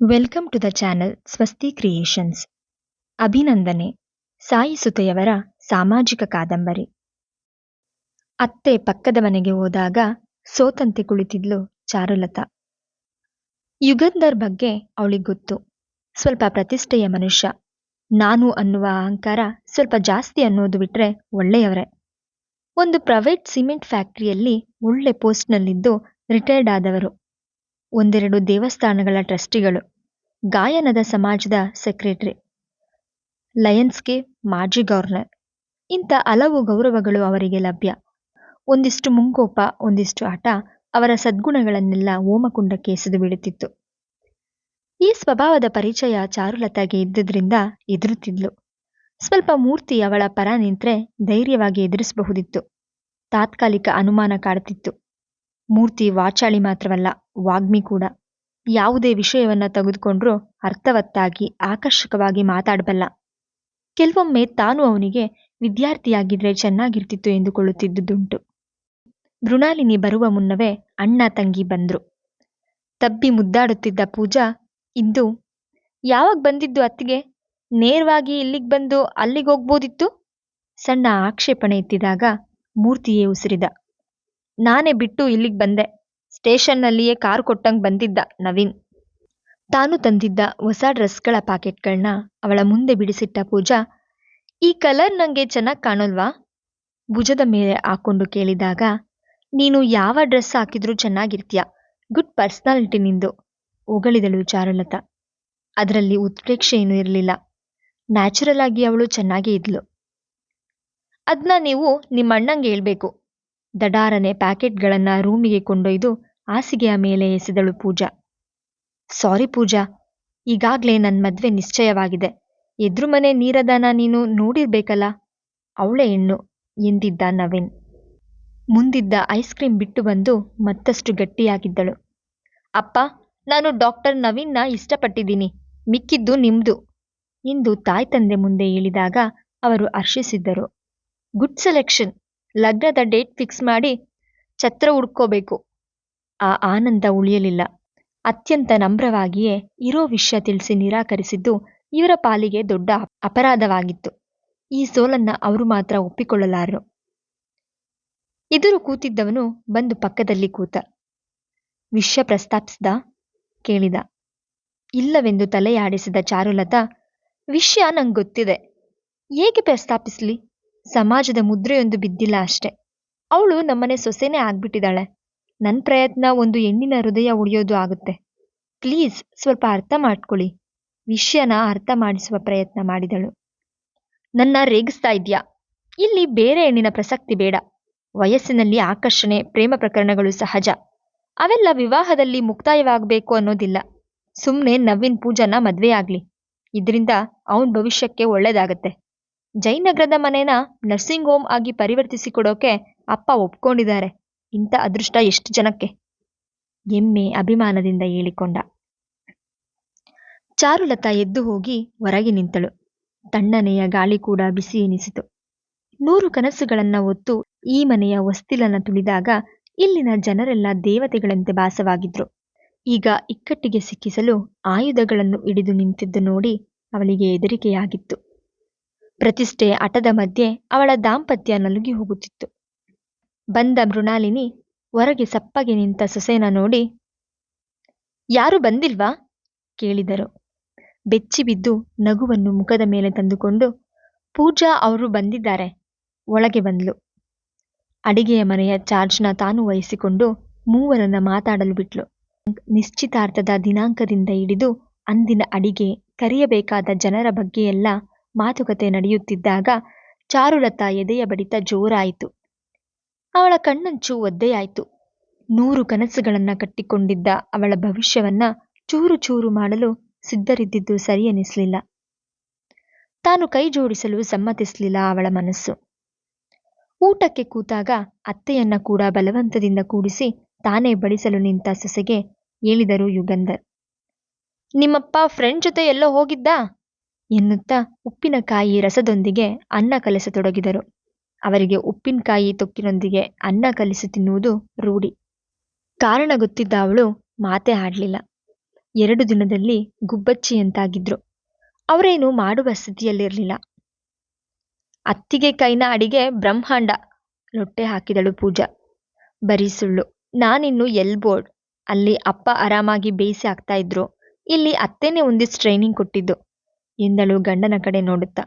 Welcome to the channel Swasti creations. ಅಭಿನಂದನೆ. ಸಾಯಿ ಸುತೆಯವರ ಸಾಮಾಜಿಕ ಕಾದಂಬರಿ. ಅತ್ತೆ ಪಕ್ಕದ ಮನೆಗೆ ಹೋದಾಗ ಸೋತಂತೆ ಕುಳಿತಿದ್ಲು ಚಾರುಲತಾ. ಯುಗಂಧರ್ ಬಗ್ಗೆ ಅವಳಿಗೆ ಗೊತ್ತು. ಸ್ವಲ್ಪ ಪ್ರತಿಷ್ಠೆಯ ಮನುಷ್ಯ. ನಾನು ಅನ್ನುವ ಅಹಂಕಾರ ಸ್ವಲ್ಪ ಜಾಸ್ತಿ ಅನ್ನೋದು ಬಿಟ್ರೆ ಒಳ್ಳೆಯವರೇ. ಒಂದು ಪ್ರೈವೇಟ್ ಸಿಮೆಂಟ್ ಫ್ಯಾಕ್ಟರಿಯಲ್ಲಿ ಒಳ್ಳೆ ಪೋಸ್ಟ್ನಲ್ಲಿದ್ದು ರಿಟೈರ್ಡ್ ಆದವರು. ಒಂದೆರಡು ದೇವಸ್ಥಾನಗಳ ಟ್ರಸ್ಟಿಗಳು, ಗಾಯನದ ಸಮಾಜದ ಸೆಕ್ರೆಟರಿ, ಲಯನ್ಸ್ಗೆ ಮಾಜಿ ಗವರ್ನರ್ ಇಂಥ ಹಲವು ಗೌರವಗಳು ಅವರಿಗೆ ಲಭ್ಯ. ಒಂದಿಷ್ಟು ಮುಂಗೋಪ, ಒಂದಿಷ್ಟು ಆಟ ಅವರ ಸದ್ಗುಣಗಳನ್ನೆಲ್ಲ ಓಮಕುಂಡಕ್ಕೆ ಎಸೆದು ಬಿಡುತ್ತಿತ್ತು ಈ ಸ್ವಭಾವದ ಪರಿಚಯ ಚಾರುಲತಾಗೆ ಇದ್ದುದರಿಂದ ಎದುರುತ್ತಿದ್ಲು ಸ್ವಲ್ಪ ಮೂರ್ತಿ ಅವಳ ಪರ ನಿಂತ್ರೆ ಧೈರ್ಯವಾಗಿ ಎದುರಿಸಬಹುದಿತ್ತು ತಾತ್ಕಾಲಿಕ ಅನುಮಾನ ಕಾಡುತ್ತಿತ್ತು. ಮೂರ್ತಿ ವಾಚಾಳಿ ಮಾತ್ರವಲ್ಲ ವಾಗ್ಮಿ ಕೂಡ. ಯಾವುದೇ ವಿಷಯವನ್ನ ತೆಗೆದುಕೊಂಡ್ರೂ ಅರ್ಥವತ್ತಾಗಿ, ಆಕರ್ಷಕವಾಗಿ ಮಾತಾಡಬಲ್ಲ. ಕೆಲವೊಮ್ಮೆ ತಾನು ಅವನಿಗೆ ವಿದ್ಯಾರ್ಥಿಯಾಗಿದ್ರೆ ಚೆನ್ನಾಗಿರ್ತಿತ್ತು ಎಂದುಕೊಳ್ಳುತ್ತಿದ್ದುದುಂಟು. ಮೃಣಾಲಿನಿ ಬರುವ ಮುನ್ನವೇ ಅಣ್ಣ ತಂಗಿ ಬಂದ್ರು. ತಬ್ಬಿ ಮುದ್ದಾಡುತ್ತಿದ್ದ ಪೂಜಾ, ಇಂದು ಯಾವಾಗ ಬಂದಿದ್ದು ಅತ್ತಿಗೆ? ನೇರವಾಗಿ ಇಲ್ಲಿಗೆ ಬಂದು ಅಲ್ಲಿಗೆ ಹೋಗ್ಬೋದಿತ್ತು? ಸಣ್ಣ ಆಕ್ಷೇಪಣೆ ಎತ್ತಿದಾಗ ಮೂರ್ತಿಯೇ ಉಸಿರಿದ. ನಾನೇ ಬಿಟ್ಟು ಇಲ್ಲಿಗೆ ಬಂದೆ. ಸ್ಟೇಷನ್ನಲ್ಲಿಯೇ ಕಾರ್ ಕೊಟ್ಟಂಗೆ ಬಂದಿದ್ದ ನವೀನ್. ತಾನು ತಂದಿದ್ದ ಹೊಸ ಡ್ರೆಸ್ಗಳ ಪ್ಯಾಕೆಟ್ಗಳನ್ನ ಅವಳ ಮುಂದೆ ಬಿಡಿಸಿಟ್ಟ ಪೂಜಾ, ಈ ಕಲರ್ ನಂಗೆ ಚೆನ್ನಾಗಿ ಕಾಣೋಲ್ವಾ? ಭುಜದ ಮೇಲೆ ಹಾಕೊಂಡು ಕೇಳಿದಾಗ, ನೀನು ಯಾವ ಡ್ರೆಸ್ ಹಾಕಿದ್ರೂ ಚೆನ್ನಾಗಿರ್ತೀಯ? ಗುಡ್ ಪರ್ಸ್ನಾಲಿಟಿ ನಿಂದು, ಹೊಗಳಿದಳು ಚಾರುಲತಾ ಅದರಲ್ಲಿ ಉತ್ಪ್ರೇಕ್ಷೆ ಏನೂ ಇರಲಿಲ್ಲ. ನ್ಯಾಚುರಲ್ ಆಗಿ ಅವಳು ಚೆನ್ನಾಗೇ ಇದ್ಲು. ಅದನ್ನ ನೀವು ನಿಮ್ಮ ಅಣ್ಣಂಗೆ ಹೇಳ್ಬೇಕು. ದಡಾರನೆ ಪ್ಯಾಕೆಟ್ಗಳನ್ನ ರೂಮಿಗೆ ಕೊಂಡೊಯ್ದು ಹಾಸಿಗೆಯ ಮೇಲೆ ಎಸೆದಳು ಪೂಜಾ. ಸಾರಿ ಪೂಜಾ, ಈಗಾಗ್ಲೇ ನನ್ನ ಮದ್ವೆ ನಿಶ್ಚಯವಾಗಿದೆ. ಎದುರು ಮನೆ ನೀರದನ ನೀನು ನೋಡಿರ್ಬೇಕಲ್ಲ? ಅವಳೆ ಹೆಣ್ಣು, ಎಂದಿದ್ದ ನವೀನ್. ಮುಂದಿದ್ದ ಐಸ್ ಕ್ರೀಂ ಬಿಟ್ಟು ಬಂದು ಮತ್ತಷ್ಟು ಗಟ್ಟಿಯಾಗಿದ್ದಳು. ಅಪ್ಪ, ನಾನು ಡಾಕ್ಟರ್ ನವೀನ್ನ ಇಷ್ಟಪಟ್ಟಿದ್ದೀನಿ. ಮಿಕ್ಕಿದ್ದು ನಿಮ್ದು, ಎಂದು ತಾಯ್ತಂದೆ ಮುಂದೆ ಹೇಳಿದಾಗ ಅವರು ಹರ್ಷಿಸಿದ್ದರು. Good selection. ಲಗ್ನದ ಡೇಟ್ ಫಿಕ್ಸ್ ಮಾಡಿ ಛತ್ರ ಹುಡ್ಕೋಬೇಕು. ಆ ಆನಂದ ಉಳಿಯಲಿಲ್ಲ. ಅತ್ಯಂತ ನಮ್ರವಾಗಿಯೇ ಇರೋ ವಿಷಯ ತಿಳಿಸಿ ನಿರಾಕರಿಸಿದ್ದು ಇವರ ಪಾಲಿಗೆ ದೊಡ್ಡ ಅಪರಾಧವಾಗಿತ್ತು. ಈ ಸೋಲನ್ನ ಅವರು ಮಾತ್ರ ಒಪ್ಪಿಕೊಳ್ಳಲಾರರು. ಎದುರು ಕೂತಿದ್ದವನು ಬಂದು ಪಕ್ಕದಲ್ಲಿ ಕೂತ. ವಿಷಯ ಪ್ರಸ್ತಾಪಿಸಿದ, ಕೇಳಿದ. ಇಲ್ಲವೆಂದು ತಲೆಯಾಡಿಸಿದ ಚಾರುಲತಾ, ವಿಷಯ ಗೊತ್ತಿದೆ ಹೇಗೆ ಪ್ರಸ್ತಾಪಿಸ್ಲಿ? ಸಮಾಜದ ಮುದ್ರೆಯೊಂದು ಬಿದ್ದಿಲ್ಲ ಅಷ್ಟೆ. ಅವಳು ನಮ್ಮನೆ ಸೊಸೆನೇ ಆಗ್ಬಿಟ್ಟಿದ್ದಾಳೆ. ನನ್ನ ಪ್ರಯತ್ನ ಒಂದು ಹೆಣ್ಣಿನ ಹೃದಯ ಉಳಿಯೋದು ಆಗುತ್ತೆ. ಪ್ಲೀಸ್ ಸ್ವಲ್ಪ ಅರ್ಥ ಮಾಡ್ಕೊಳ್ಳಿ. ವಿಷಯನ ಅರ್ಥ ಮಾಡಿಸುವ ಪ್ರಯತ್ನ ಮಾಡಿದಳು. ನನ್ನ ರೇಗಿಸ್ತಾ ಇದ್ಯಾ? ಇಲ್ಲಿ ಬೇರೆ ಹೆಣ್ಣಿನ ಪ್ರಸಕ್ತಿ ಬೇಡ. ವಯಸ್ಸಿನಲ್ಲಿ ಆಕರ್ಷಣೆ, ಪ್ರೇಮ ಪ್ರಕರಣಗಳು ಸಹಜ. ಅವೆಲ್ಲ ವಿವಾಹದಲ್ಲಿ ಮುಕ್ತಾಯವಾಗಬೇಕು ಅನ್ನೋದಿಲ್ಲ. ಸುಮ್ಮನೆ ನವೀನ್ ಪೂಜಾನ ಮದುವೆ ಆಗಲಿ ಇದರಿಂದ ಅವನ ಭವಿಷ್ಯಕ್ಕೆ ಒಳ್ಳೇದಾಗತ್ತೆ. ಜಯನಗರದ ಮನೇನ ನರ್ಸಿಂಗ್ ಹೋಮ್ ಆಗಿ ಪರಿವರ್ತಿಸಿಕೊಡೋಕೆ ಅಪ್ಪ ಒಪ್ಕೊಂಡಿದ್ದಾರೆ. ಇಂಥ ಅದೃಷ್ಟ ಎಷ್ಟು ಜನಕ್ಕೆ? ಎಮ್ಮೆ ಅಭಿಮಾನದಿಂದ ಹೇಳಿಕೊಂಡ. ಚಾರುಲತಾ ಎದ್ದು ಹೋಗಿ ಹೊರಗೆ ನಿಂತಳು. ತಣ್ಣನೆಯ ಗಾಳಿ ಕೂಡ ಬಿಸಿ ಎನಿಸಿತು. ನೂರು ಕನಸುಗಳನ್ನ ಹೊತ್ತು ಈ ಮನೆಯ ವಸ್ತಿಲನ್ನ ತುಳಿದಾಗ ಇಲ್ಲಿನ ಜನರೆಲ್ಲ ದೇವತೆಗಳಂತೆ ಭಾಸವಾಗಿದ್ರು. ಈಗ ಇಕ್ಕಟ್ಟಿಗೆ ಸಿಕ್ಕಿಸಲು ಆಯುಧಗಳನ್ನು ಹಿಡಿದು ನಿಂತಿದ್ದು ನೋಡಿ ಅವಳಿಗೆ ಹೆದರಿಕೆಯಾಗಿತ್ತು. ಪ್ರತಿಷ್ಠೆ ಹಠದ ಮಧ್ಯೆ ಅವಳ ದಾಂಪತ್ಯ ನಲುಗಿ ಹೋಗುತ್ತಿತ್ತು. ಬಂದ ಮೃಣಾಲಿನಿ ಹೊರಗೆ ಸಪ್ಪಗೆ ನಿಂತ ಸೊಸೆನ ನೋಡಿ, ಯಾರು ಬಂದಿಲ್ವಾ? ಕೇಳಿದರು. ಬೆಚ್ಚಿ ಬಿದ್ದು ನಗುವನ್ನು ಮುಖದ ಮೇಲೆ ತಂದುಕೊಂಡು, ಪೂಜಾ ಅವರು ಬಂದಿದ್ದಾರೆ, ಒಳಗೆ ಬಂದ್ಲು. ಅಡಿಗೆಯ ಮನೆಯ ಚಾರ್ಜ್ನ ತಾನು ವಹಿಸಿಕೊಂಡು ಮೂವರನ್ನ ಮಾತಾಡಲು ಬಿಟ್ಲು. ನಿಶ್ಚಿತಾರ್ಥದ ದಿನಾಂಕದಿಂದ ಹಿಡಿದು ಅಂದಿನ ಅಡಿಗೆ ಕರೆಯಬೇಕಾದ ಜನರ ಬಗ್ಗೆ ಎಲ್ಲ ಮಾತುಕತೆ ನಡೆಯುತ್ತಿದ್ದಾಗ ಚಾರುಲತಾ ಎದೆಯ ಬಡಿತ ಜೋರಾಯಿತು. ಅವಳ ಕಣ್ಣಂಚು ಒದ್ದೆಯಾಯಿತು. ನೂರು ಕನಸುಗಳನ್ನ ಕಟ್ಟಿಕೊಂಡಿದ್ದ ಅವಳ ಭವಿಷ್ಯವನ್ನ ಚೂರು ಚೂರು ಮಾಡಲು ಸಿದ್ಧರಿದ್ದಿದ್ದು ಸರಿ ಎನಿಸಲಿಲ್ಲ ತಾನು ಕೈ ಜೋಡಿಸಲು ಸಮ್ಮತಿಸಲಿಲ್ಲ ಅವಳ ಮನಸ್ಸು. ಊಟಕ್ಕೆ ಕೂತಾಗ ಅತ್ತೆಯನ್ನ ಕೂಡ ಬಲವಂತದಿಂದ ಕೂಡಿಸಿ ತಾನೇ ಬಡಿಸಲು ನಿಂತ ಸೊಸೆಗೆ ಹೇಳಿದರು ಯುಗಂಧರ್. ನಿಮ್ಮಪ್ಪ ಫ್ರೆಂಡ್ ಜೊತೆ ಎಲ್ಲೋ ಹೋಗಿದ್ದಾ? ಎನ್ನುತ್ತಾ ಉಪ್ಪಿನಕಾಯಿ ರಸದೊಂದಿಗೆ ಅನ್ನ ಕಲಿಸತೊಡಗಿದರು. ಅವರಿಗೆ ಉಪ್ಪಿನಕಾಯಿ ತೊಕ್ಕಿನೊಂದಿಗೆ ಅನ್ನ ಕಲಿಸಿ ತಿನ್ನುವುದು ರೂಢಿ. ಕಾರಣ ಗೊತ್ತಿದ್ದ ಅವಳು ಮಾತೇ ಆಡ್ಲಿಲ್ಲ. ಎರಡು ದಿನದಲ್ಲಿ ಗುಬ್ಬಚ್ಚಿಯಂತಾಗಿದ್ರು. ಅವರೇನು ಮಾಡುವ ಸ್ಥಿತಿಯಲ್ಲಿರಲಿಲ್ಲ. ಅತ್ತಿಗೆ ಕೈನ ಅಡಿಗೆ ಬ್ರಹ್ಮಾಂಡ ಲೊಟ್ಟೆ ಹಾಕಿದಳು ಪೂಜಾ. ಬರೀ ಸುಳ್ಳು. ನಾನಿನ್ನು ಎಲ್ ಬೋರ್ಡ್ ಅಲ್ಲಿ ಅಪ್ಪ ಆರಾಮಾಗಿ ಬೇಯಿಸಿ ಆಗ್ತಾ ಇದ್ರು. ಇಲ್ಲಿ ಅತ್ತೆನೇ ಒಂದಿಷ್ಟು ಟ್ರೈನಿಂಗ್ ಕೊಟ್ಟಿದ್ದು. ಎಂದಳು ಗಂಡನ ಕಡೆ ನೋಡುತ್ತಾ.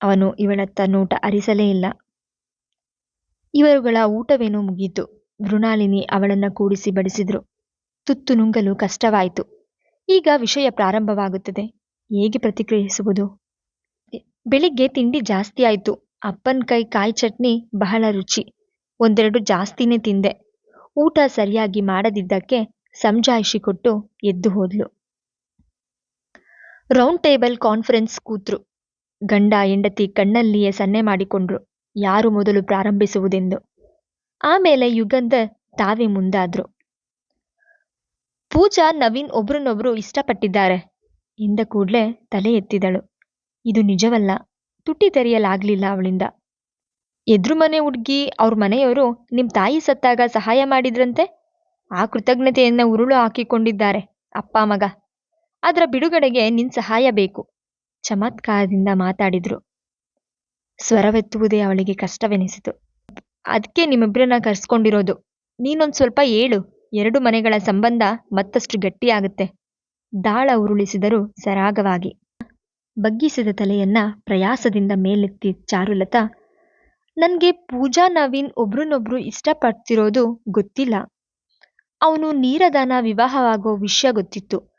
ಅವನು ಇವಳತ್ತ ನೋಟ ಅರಿಸಲೇ ಇಲ್ಲ. ಇವರುಗಳ ಊಟವೇನೋ ಮುಗಿಯಿತು ಮೃಣಾಲಿನಿ ಅವಳನ್ನ ಕೂಡಿಸಿ ಬಡಿಸಿದ್ರು. ತುತ್ತು ನುಂಗಲು ಕಷ್ಟವಾಯಿತು. ಈಗ ವಿಷಯ ಪ್ರಾರಂಭವಾಗುತ್ತದೆ. ಹೇಗೆ ಪ್ರತಿಕ್ರಿಯಿಸುವುದು? ಬೆಳಿಗ್ಗೆ ತಿಂಡಿ ಜಾಸ್ತಿ ಆಯ್ತು. ಅಪ್ಪನ ಕೈ ಕಾಯಿ ಚಟ್ನಿ ಬಹಳ ರುಚಿ. ಒಂದೆರಡು ಜಾಸ್ತಿನೇ ತಿಂದೆ. ಊಟ ಸರಿಯಾಗಿ ಮಾಡದಿದ್ದಕ್ಕೆ ಸಂಜಾಯಿಷಿ ಕೊಟ್ಟು ಎದ್ದು ಹೋದ್ಲು. ರೌಂಡ್ ಟೇಬಲ್ ಕಾನ್ಫರೆನ್ಸ್ ಕೂತ್ರು. ಗಂಡ, ಹೆಂಡತಿ ಕಣ್ಣಲ್ಲಿಯೇ ಸನ್ನೆ ಮಾಡಿಕೊಂಡ್ರು. ಯಾರು ಮೊದಲು ಪ್ರಾರಂಭಿಸುವುದೆಂದು. ಆಮೇಲೆ ಯುಗಂಧರ್ ತಾವೇ ಮುಂದಾದ್ರು. ಪೂಜಾ, ನವೀನ್ ಒಬ್ರನ್ನೊಬ್ರು ಇಷ್ಟಪಟ್ಟಿದ್ದಾರೆ. ಎಂದ ಕೂಡ್ಲೆ ತಲೆ ಎತ್ತಿದಳು. ಇದು ನಿಜವಲ್ಲ. ತುಟ್ಟಿ ತೆರೆಯಲಾಗ್ಲಿಲ್ಲ ಅವಳಿಂದ. ಎದ್ರು ಮನೆ ಹುಡ್ಗಿ, ಅವ್ರ ಮನೆಯವರು ನಿಮ್ ತಾಯಿ ಸತ್ತಾಗ ಸಹಾಯ ಮಾಡಿದ್ರಂತೆ? ಆ ಕೃತಜ್ಞತೆಯನ್ನ ಉರುಳು ಹಾಕಿಕೊಂಡಿದ್ದಾರೆ ಅಪ್ಪ ಮಗ. ಅದರ ಬಿಡುಗಡೆಗೆ ನಿನ್ ಸಹಾಯ ಬೇಕು. ಚಮತ್ಕಾರದಿಂದ ಮಾತಾಡಿದ್ರು. ಸ್ವರವೆತ್ತುವುದೇ ಅವಳಿಗೆ ಕಷ್ಟವೆನಿಸಿತು. ಅದಕ್ಕೆ ನಿಮ್ಮಿಬ್ಬರನ್ನ ಕರ್ಸ್ಕೊಂಡಿರೋದು. ನೀನೊಂದ್ ಸ್ವಲ್ಪ ಏಳು. ಎರಡು ಮನೆಗಳ ಸಂಬಂಧ ಮತ್ತಷ್ಟು ಗಟ್ಟಿಯಾಗುತ್ತೆ. ದಾಳ ಉರುಳಿಸಿದರು ಸರಾಗವಾಗಿ. ಬಗ್ಗಿಸಿದ ತಲೆಯನ್ನ ಪ್ರಯಾಸದಿಂದ ಮೇಲೆತ್ತಿ ಚಾರುಲತಾ, ನನ್ಗೆ ಪೂಜಾ, ನವೀನ್ ಒಬ್ರನ್ನೊಬ್ರು ಇಷ್ಟಪಡ್ತಿರೋದು ಗೊತ್ತಿಲ್ಲ. ಅವನು ನೀರದಾನ ವಿವಾಹವಾಗೋ ವಿಷಯ ಗೊತ್ತಿತ್ತು.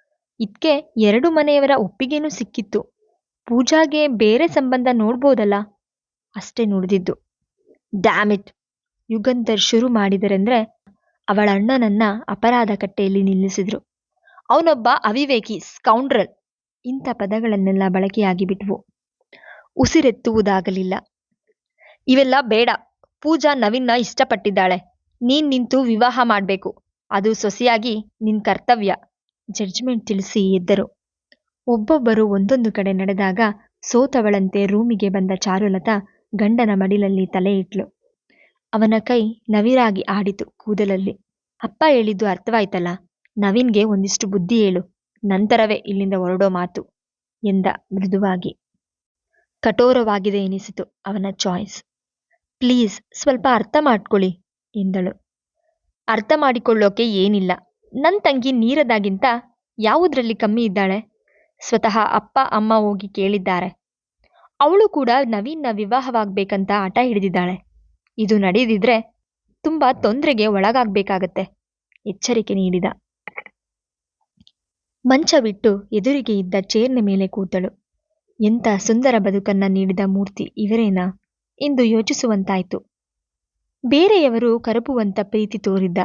ಇದ್ಕೆ ಎರಡು ಮನೆಯವರ ಒಪ್ಪಿಗೆನೂ ಸಿಕ್ಕಿತ್ತು. ಪೂಜಾಗೆ ಬೇರೆ ಸಂಬಂಧ ನೋಡ್ಬೋದಲ್ಲ? ಅಷ್ಟೇ ನುಡಿದಿದ್ದು. ಡ್ಯಾಮಿಟ್ ಯುಗಂಧರ್ ಶುರು ಮಾಡಿದರೆಂದ್ರೆ ಅವಳ ಅಣ್ಣನನ್ನ ಅಪರಾಧ ಕಟ್ಟೆಯಲ್ಲಿ ನಿಲ್ಲಿಸಿದ್ರು. ಅವನೊಬ್ಬ ಅವಿವೇಕಿ ಸ್ಕೌಂಡ್ರಲ್ ಇಂಥ ಪದಗಳನ್ನೆಲ್ಲ ಬಳಕೆಯಾಗಿ ಬಿಟ್ವು. ಉಸಿರೆತ್ತುವುದಾಗಲಿಲ್ಲ. ಇವೆಲ್ಲ ಬೇಡ. ಪೂಜಾ ನವೀನ್ನ ಇಷ್ಟಪಟ್ಟಿದ್ದಾಳೆ. ನೀನ್ ನಿಂತು ವಿವಾಹ ಮಾಡ್ಬೇಕು. ಅದು ಸೊಸೆಯಾಗಿ ನಿನ್ ಕರ್ತವ್ಯ. ಜಡ್ಜ್ಮೆಂಟ್ ತಿಳಿಸಿ ಎದ್ದರು. ಒಬ್ಬೊಬ್ಬರು ಒಂದೊಂದು ಕಡೆ ನಡೆದಾಗ ಸೋತವಳಂತೆ ರೂಮಿಗೆ ಬಂದ ಚಾರುಲತಾ ಗಂಡನ ಮಡಿಲಲ್ಲಿ ತಲೆ ಇಟ್ಲು. ಅವನ ಕೈ ನವಿರಾಗಿ ಆಡಿತು ಕೂದಲಲ್ಲಿ. ಅಪ್ಪ ಹೇಳಿದ್ದು ಅರ್ಥವಾಯ್ತಲ್ಲ, ನವೀನ್ಗೆ ಒಂದಿಷ್ಟು ಬುದ್ಧಿ ಹೇಳು, ನಂತರವೇ ಇಲ್ಲಿಂದ ಹೊರಡೋ ಮಾತು, ಎಂದ ಮೃದುವಾಗಿ. ಕಠೋರವಾಗಿದೆ ಎನಿಸಿತು ಅವನ ಚಾಯ್ಸ್. ಪ್ಲೀಸ್ ಸ್ವಲ್ಪ ಅರ್ಥ ಮಾಡ್ಕೊಳ್ಳಿ, ಎಂದಳು. ಅರ್ಥ ಮಾಡಿಕೊಳ್ಳೋಕೆ ಏನಿಲ್ಲ ನನ್ ತಂಗಿ ನೀರದಾಗಿಂತ ಯಾವುದರಲ್ಲಿ ಕಮ್ಮಿ ಇದ್ದಾಳೆ? ಸ್ವತಃ ಅಪ್ಪ, ಅಮ್ಮ ಹೋಗಿ ಕೇಳಿದ್ದಾರೆ. ಅವಳು ಕೂಡ ನವೀನ್ನ ವಿವಾಹವಾಗಬೇಕಂತ ಆಟ ಹಿಡಿದಿದ್ದಾಳೆ. ಇದು ನಡೆದಿದ್ರೆ ತುಂಬಾ ತೊಂದರೆಗೆ ಒಳಗಾಗಬೇಕಾಗತ್ತೆ, ಎಚ್ಚರಿಕೆ ನೀಡಿದ. ಮಂಚ ಬಿಟ್ಟು ಎದುರಿಗೆ ಇದ್ದ ಚೇರ್ನ ಮೇಲೆ ಕೂತಳು. ಎಂಥ ಸುಂದರ ಬದುಕನ್ನ ನೀಡಿದ ಮೂರ್ತಿ ಇವರೇನಾ? ಎಂದು ಯೋಚಿಸುವಂತಾಯಿತು. ಬೇರೆಯವರು ಕರಪುವಂತ ಪ್ರೀತಿ ತೋರಿದ್ದ,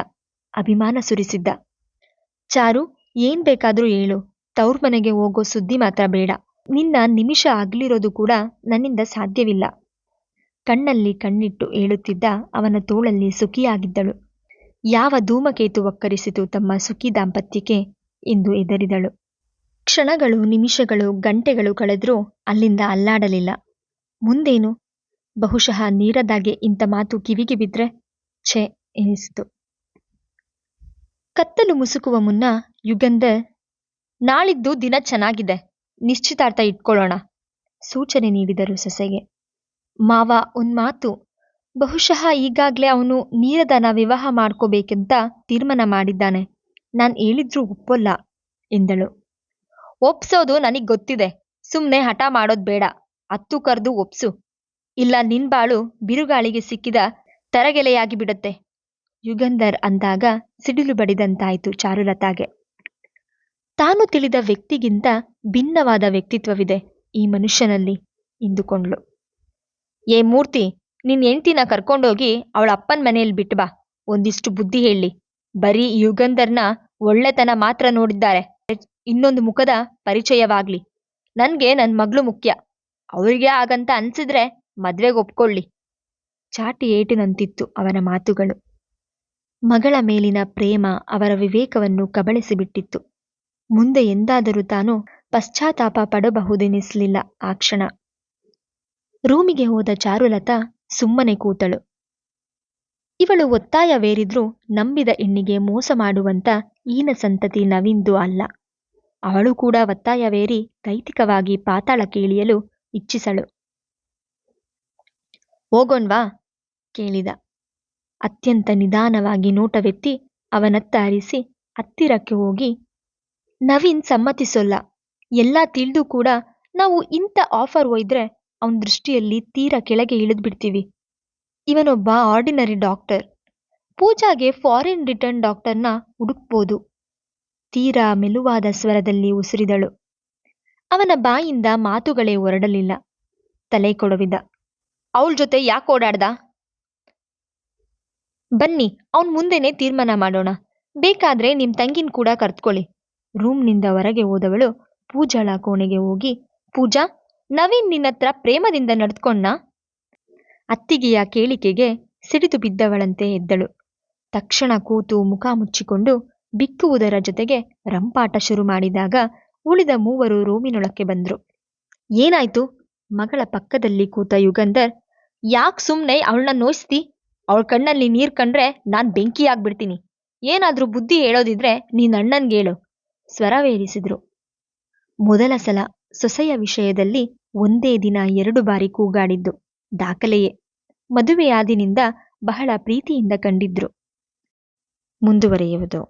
ಅಭಿಮಾನ ಸುರಿಸಿದ್ದ. ಚಾರು, ಏನ್ ಬೇಕಾದ್ರೂ ಹೇಳು. ತವ್ರ ಮನೆಗೆ ಹೋಗೋ ಸುದ್ದಿ ಮಾತ್ರ ಬೇಡ. ನಿನ್ನ ನಿಮಿಷ ಆಗ್ಲಿರೋದು ಕೂಡ ನನ್ನಿಂದ ಸಾಧ್ಯವಿಲ್ಲ. ಕಣ್ಣಲ್ಲಿ ಕಣ್ಣಿಟ್ಟು ಹೇಳುತ್ತಿದ್ದ ಅವನ ತೋಳಲ್ಲಿ ಸುಖಿಯಾಗಿದ್ದಳು. ಯಾವ ಧೂಮಕೇತು ಒಕ್ಕರಿಸಿತು ತಮ್ಮ ಸುಖಿ ದಾಂಪತ್ಯಕ್ಕೆ ಎಂದು ಎದರಿದಳು ಕ್ಷಣಗಳು, ನಿಮಿಷಗಳು, ಗಂಟೆಗಳು ಕಳೆದ್ರೂ ಅಲ್ಲಿಂದ ಅಲ್ಲಾಡಲಿಲ್ಲ. ಮುಂದೇನು? ಬಹುಶಃ ನೀರದಾಗೆ ಇಂಥ ಮಾತು ಕಿವಿಗೆ ಬಿದ್ರೆ ಛೆ ಎನಿಸಿತು. ಕತ್ತಲು ಮುಸುಕುವ ಮುನ್ನ ಯುಗಂಧರ್, ನಾಳಿದ್ದು ದಿನ ಚೆನ್ನಾಗಿದೆ, ನಿಶ್ಚಿತಾರ್ಥ ಇಟ್ಕೊಳ್ಳೋಣ, ಸೂಚನೆ ನೀಡಿದರು ಸೊಸೆಗೆ. ಮಾವ, ಒಂದ್ ಮಾತು, ಬಹುಶಃ ಈಗಾಗ್ಲೇ ಅವನು ನೀರದನ ವಿವಾಹ ಮಾಡ್ಕೋಬೇಕೆಂತ ತೀರ್ಮಾನ ಮಾಡಿದ್ದಾನೆ, ನಾನ್ ಹೇಳಿದ್ರೂ ಒಪ್ಪಲ್ಲ, ಎಂದಳು. ಒಪ್ಸೋದು ನನಗ್ ಗೊತ್ತಿದೆ, ಸುಮ್ನೆ ಹಠ ಮಾಡೋದ್ ಬೇಡ ಹತ್ತು ಕರೆದು ಒಪ್ಸು, ಇಲ್ಲ ನಿನ್ ಬಾಳು ಬಿರುಗಾಳಿಗೆ ಸಿಕ್ಕಿದ ತರಗೆಲೆಯಾಗಿ ಬಿಡುತ್ತೆ ಯುಗಂಧರ್ ಅಂದಾಗ ಸಿಡಿಲು ಬಡಿದಂತಾಯಿತು ಚಾರುಲತಾಗೆ. ತಾನು ತಿಳಿದ ವ್ಯಕ್ತಿಗಿಂತ ಭಿನ್ನವಾದ ವ್ಯಕ್ತಿತ್ವವಿದೆ ಈ ಮನುಷ್ಯನಲ್ಲಿ ಎಂದುಕೊಂಡ್ಳು. ಏ ಮೂರ್ತಿ, ನಿನ್ ಹೆಂಡ್ತಿನ ಕರ್ಕೊಂಡೋಗಿ ಅವಳ ಅಪ್ಪನ ಮನೆಯಲ್ಲಿ ಬಿಟ್ಬಾ ಒಂದಿಷ್ಟು ಬುದ್ಧಿ ಹೇಳಿ. ಬರೀ ಯುಗಂಧರ್ನ ಒಳ್ಳೆತನ ಮಾತ್ರ ನೋಡಿದ್ದಾರೆ. ಇನ್ನೊಂದು ಮುಖದ ಪರಿಚಯವಾಗ್ಲಿ. ನನ್ಗೆ ನನ್ ಮಗಳು ಮುಖ್ಯ. ಅವ್ರಿಗೆ ಹಾಗಂತ ಅನ್ಸಿದ್ರೆ ಮದ್ವೆಗೆ ಒಪ್ಕೊಳ್ಳಿ ಚಾಟಿ ಏಟಿನಂತಿತ್ತು ಅವನ ಮಾತುಗಳು. ಮಗಳ ಮೇಲಿನ ಪ್ರೇಮ ಅವರ ವಿವೇಕವನ್ನು ಕಬಳಿಸಿಬಿಟ್ಟಿತ್ತು. ಮುಂದೆ ಎಂದಾದರೂ ತಾನು ಪಶ್ಚಾತ್ತಾಪ ಪಡಬಹುದೆನಿಸಲಿಲ್ಲ ಆ ಕ್ಷಣ. ರೂಮಿಗೆ ಹೋದ ಚಾರುಲತಾ ಸುಮ್ಮನೆ ಕೂತಳು. ಇವಳು ಒತ್ತಾಯವೇರಿದ್ರೂ ನಂಬಿದ ಹೆಣ್ಣಿಗೆ ಮೋಸ ಮಾಡುವಂತ ಈನ ಸಂತತಿ ನವಿಂದು ಅಲ್ಲ. ಅವಳು ಕೂಡ ಒತ್ತಾಯವೇರಿ ದೈತಿಕವಾಗಿ ಪಾತಾಳಕ್ಕೆ ಕೇಳಿಯಲು ಇಚ್ಛಿಸಳು. ಹೋಗೋನ್ವಾ ಕೇಳಿದ. ಅತ್ಯಂತ ನಿಧಾನವಾಗಿ ನೋಟವೆತ್ತಿ ಅವನತ್ತ ಹರಿಸಿ ಹತ್ತಿರಕ್ಕೆ ಹೋಗಿ, ನವೀನ್ ಸಮ್ಮತಿಸೋಲ್ಲ. ಎಲ್ಲ ತಿಳಿದು ಕೂಡ ನಾವು ಇಂಥ ಆಫರ್ ಒಯ್ದ್ರೆ ಅವನ ದೃಷ್ಟಿಯಲ್ಲಿ ತೀರಾ ಕೆಳಗೆ ಇಳಿದ್ಬಿಡ್ತೀವಿ. ಇವನೊಬ್ಬ ಆರ್ಡಿನರಿ ಡಾಕ್ಟರ್. ಪೂಜಾಗೆ ಫಾರಿನ್ ರಿಟರ್ನ್ ಡಾಕ್ಟರ್ನ ಹುಡುಕ್ಬೋದು. ತೀರಾ ಮೆಲುವಾದ ಸ್ವರದಲ್ಲಿ ಉಸಿರಿದಳು. ಅವನ ಬಾಯಿಂದ ಮಾತುಗಳೇ ಹೊರಡಲಿಲ್ಲ. ತಲೆ ಕೊಡವಿದ. ಅವಳ ಜೊತೆ ಯಾಕೆ ಓಡಾಡ್ದ? ಬನ್ನಿ, ಅವನ್ ಮುಂದೆನೆ ತೀರ್ಮಾನ ಮಾಡೋಣ. ಬೇಕಾದ್ರೆ ನಿಮ್ ತಂಗಿನ್ ಕೂಡ ಕರ್ತ್ಕೊಳ್ಳಿ. ರೂಮ್ನಿಂದ ಹೊರಗೆ ಹೋದವಳು ಪೂಜಾಳ ಕೋಣೆಗೆ ಹೋಗಿ, ಪೂಜಾ, ನವೀನ್ ನಿನ್ನತ್ರ ಪ್ರೇಮದಿಂದ ನಡ್ಕೊಂಡ್ನಾ ಅತ್ತಿಗೆಯ ಕೇಳಿಕೆಗೆ ಸಿಡಿದು ಬಿದ್ದವಳಂತೆ ಎದ್ದಳು. ತಕ್ಷಣ ಕೂತು ಮುಖ ಮುಚ್ಚಿಕೊಂಡು ಬಿಕ್ಕುವುದರ ಜೊತೆಗೆ ರಂಪಾಟ ಶುರು ಮಾಡಿದಾಗ ಉಳಿದ ಮೂವರು ರೂಮಿನೊಳಕ್ಕೆ ಬಂದ್ರು. ಏನಾಯ್ತು? ಮಗಳ ಪಕ್ಕದಲ್ಲಿ ಕೂತ ಯುಗಂಧರ್, ಯಾಕ್ ಸುಮ್ನೆ ಅವಳನ್ನ ನೋಯಿಸ್ತಿ? ಅವಳ ಕಣ್ಣಲ್ಲಿ ನೀರ್ ಕಂಡ್ರೆ ನಾನ್ ಬೆಂಕಿ ಆಗ್ಬಿಡ್ತೀನಿ. ಏನಾದ್ರೂ ಬುದ್ಧಿ ಹೇಳೋದಿದ್ರೆ ನೀನ್ ಅಣ್ಣನ್ಗೆ ಹೇಳು ಸ್ವರವೇರಿಸಿದ್ರು ಮೊದಲ ಸಲ ಸೊಸೆಯ ವಿಷಯದಲ್ಲಿ ಒಂದೇ ದಿನ ಎರಡು ಬಾರಿ ಕೂಗಾಡಿದ್ದು, ದಾಖಲೆಯೇ. ಮದುವೆಯಾದಿನಿಂದ ಬಹಳ ಪ್ರೀತಿಯಿಂದ ಕಂಡಿದ್ರು. ಮುಂದುವರಿಯುವುದು.